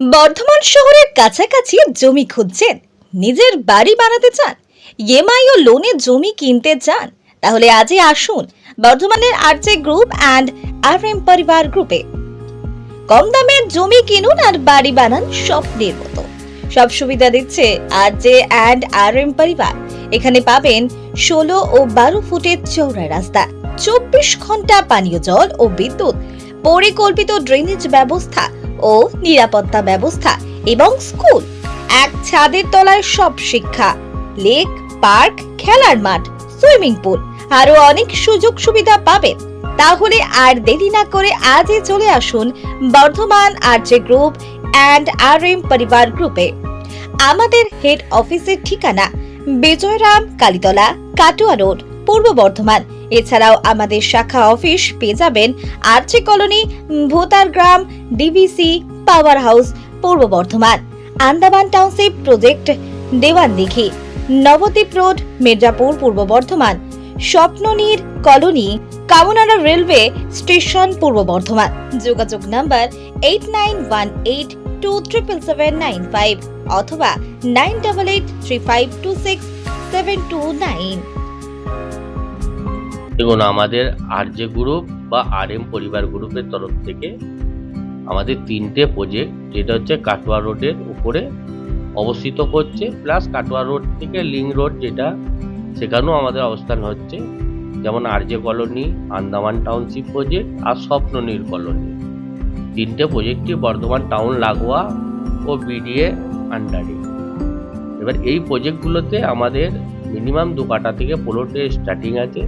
বর্ধমান শহরের কাছাকাছি জমি খুঁজছেন। নিজের বাড়ি বানাতে চান। ইএমআই ও লোনে জমি কিনতে চান। তাহলে আজই আসুন বর্ধমানের RJ group and R M পরিবার গ্রুপে। কম দামে জমি কিনুন আর বাড়ি বানান স্বপ্নের মতো। সব সুবিধা দিচ্ছে আরজে অ্যান্ড আর এম পরিবার। এখানে পাবেন ষোলো ও বারো ফুটের চৌড়া রাস্তা, চব্বিশ ঘণ্টা পানীয় জল ও বিদ্যুৎ, পরিকল্পিত ড্রেনেজ ব্যবস্থা ও নিরাপত্তা ব্যবস্থা এবং স্কুল। এক ছাদের তলায় সব শিক্ষা, লেক, পার্ক, খেলার মাঠ, সুইমিং পুল আরও অনেক সুযোগ সুবিধা পাবেন। তাহলে আর দেরি না করে আজই চলে আসুন Bardhaman RJ group and R M পরিবার গ্রুপে। আমাদের হেড অফিসের ঠিকানা বিজয়রাম কালীতলা, কাটোয়া রোড, পূর্ব বর্ধমান। এছাড়াও আমাদের শাখা অফিস পেয়ে যাবেন আরচি কলোনি ভোতার গ্রাম ডিভিসি পাওয়ার হাউস, পূর্ব Bardhaman, Andaman township project, Dewandighi, Nabadwip road, Mirzapur, পূর্ব Bardhaman, Swapnanir colony Kamnara railway station, পূর্ব বর্ধমান। যোগাযোগ number eight nine one eight two triple seven nine five অথবা nine double eight three five two six seven two nine দেখুন, আমাদের আর RJ group বা আর M পরিবার গ্রুপের তরফ থেকে আমাদের তিনটে প্রজেক্ট যেটা হচ্ছে কাটোয়া রোডের উপরে অবস্থিত করছে প্লাস কাটোয়া রোড থেকে লিং রোড যেটা, সেখানেও আমাদের অবস্থান হচ্ছে। যেমন আর RJ colony Andaman township project আর স্বপ্ননীর কলোনি তিনটে প্রজেক্টই বর্ধমান টাউন লাগোয়া ও বিডিএ আন্ডারে এবার এই প্রজেক্টগুলোতে আমাদের মিনিমাম দু কাটা থেকে প্লটে স্টার্টিং আছে।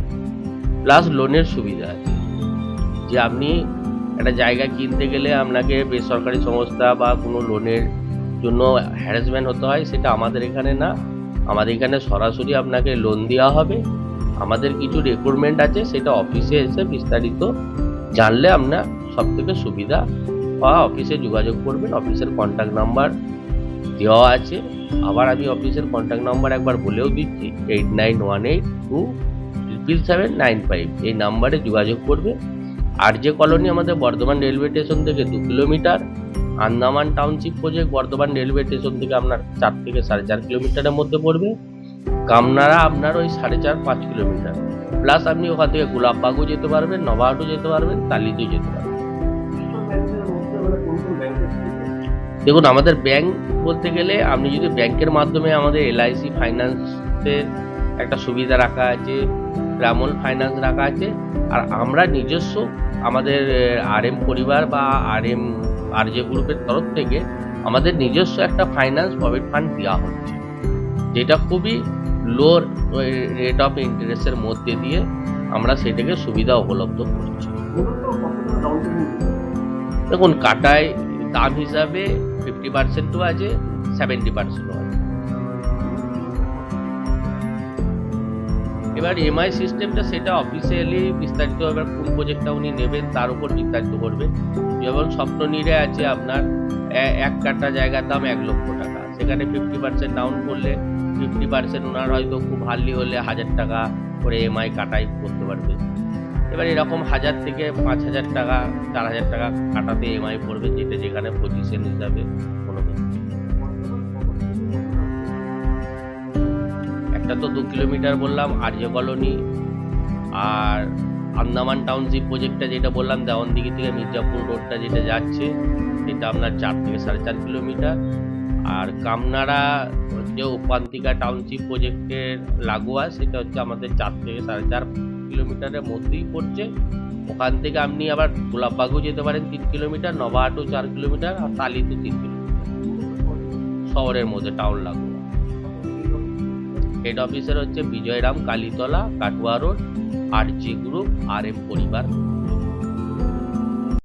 প্লাস লোনের সুবিধা আছে। যে আপনি একটা জায়গা কিনতে গেলে আপনাকে বেসরকারি সংস্থা বা কোনো লোনের জন্য হ্যারাসমেন্ট হতে হয়, সেটা আমাদের এখানে না। আমাদের এখানে সরাসরি আপনাকে লোন দেওয়া হবে। আমাদের কিছু রিক্রুটমেন্ট আছে, সেটা অফিসে এসে বিস্তারিত জানলে আপনার সব থেকে সুবিধা বা অফিসে যোগাযোগ করবেন। অফিসের কন্ট্যাক্ট নাম্বার দেওয়া আছে। আবার আমি অফিসের কন্ট্যাক্ট নাম্বার একবার বলেও দিচ্ছি eight nine one eight two triple seven nine five এই নাম্বারে যোগাযোগ করবে। আর যে কলোনি আমাদের বর্ধমান রেলওয়ে স্টেশন থেকে দু kilometre, Andaman township project Bardhaman railway station থেকে আপনার চার থেকে সাড়ে চার কিলোমিটারের মধ্যে পড়বে। কামনারা আপনার ওই সাড়ে চার, পাঁচ কিলোমিটার। প্লাস আপনি ওখান থেকে গোলাপবাগও যেতে পারবেন, নবাহাটও যেতে পারবেন, তালিতেও যেতে পারবেন। দেখুন, আমাদের ব্যাংক বলতে গেলে আপনি যদি ব্যাংকের মাধ্যমে আমাদের এলআইসি ফাইন্যান্সের একটা সুবিধা রাখা আছে গ্রামল ফাইন্যান্স রাখা আছে, আর আমরা নিজস্ব আমাদের আর এম পরিবার বা আর এম আর যে গ্রুপের তরফ থেকে আমাদের নিজস্ব একটা ফাইন্যান্স প্রভিট ফান্ড দেওয়া হচ্ছে, যেটা খুবই লো রেট অফ ইন্টারেস্টের মধ্যে দিয়ে আমরা সেটাকে সুবিধা উপলব্ধ করছি। দেখুন, কাটায় দাম হিসাবে ফিফটি পার্সেন্টও আছে সেভেন্টি পার্সেন্টও আছে। এবার এমআই সিস্টেমটা সেটা অফিসিয়ালি বিস্তারিত এবার কোন প্রজেক্টটা উনি নেবেন তার উপর বিস্তারিত করবে। যেমন স্বপ্ন নিরে আছে আপনার এক কাটা জায়গার দাম এক লক্ষ টাকা। সেখানে ফিফটি পার্সেন্ট ডাউন করলে ফিফটি পার্সেন্ট ওনার হয়তো খুব হার্লি হলে হাজার টাকা করে এমআই কাটাই করতে পারবে। এবার এরকম হাজার থেকে পাঁচ হাজার টাকা, চার হাজার টাকা কাটাতে এমআই পড়বে যেটা যেখানে পজিশন হিসাবে কোনো একটা তো দু কিলোমিটার বললাম আর্য কলোনি আর আন্দামান টাউনশিপ প্রজেক্টটা যেটা বললাম, দেওয়ানদিঘি থেকে মির্জাপুর রোডটা যেটা যাচ্ছে সেটা আপনার চার থেকে সাড়ে চার কিলোমিটার। আর কামনাড়া যে উপান্তিকা টাউনশিপ প্রজেক্টের লাগোয়া, সেটা হচ্ছে আমাদের চার থেকে সাড়ে চার কিলোমিটারের মধ্যেই পড়ছে। ওখান থেকে আপনি আবার গোলাপবাগও যেতে পারেন তিন কিলোমিটার, নবাহাটও চার কিলোমিটার আর তালিতে তিন কিলোমিটার। শহরের মধ্যে টাউন লাগোয়া। হেড অফিসার হচ্ছে Bijayram Kalitala Katwa road R G group R M পরিবার।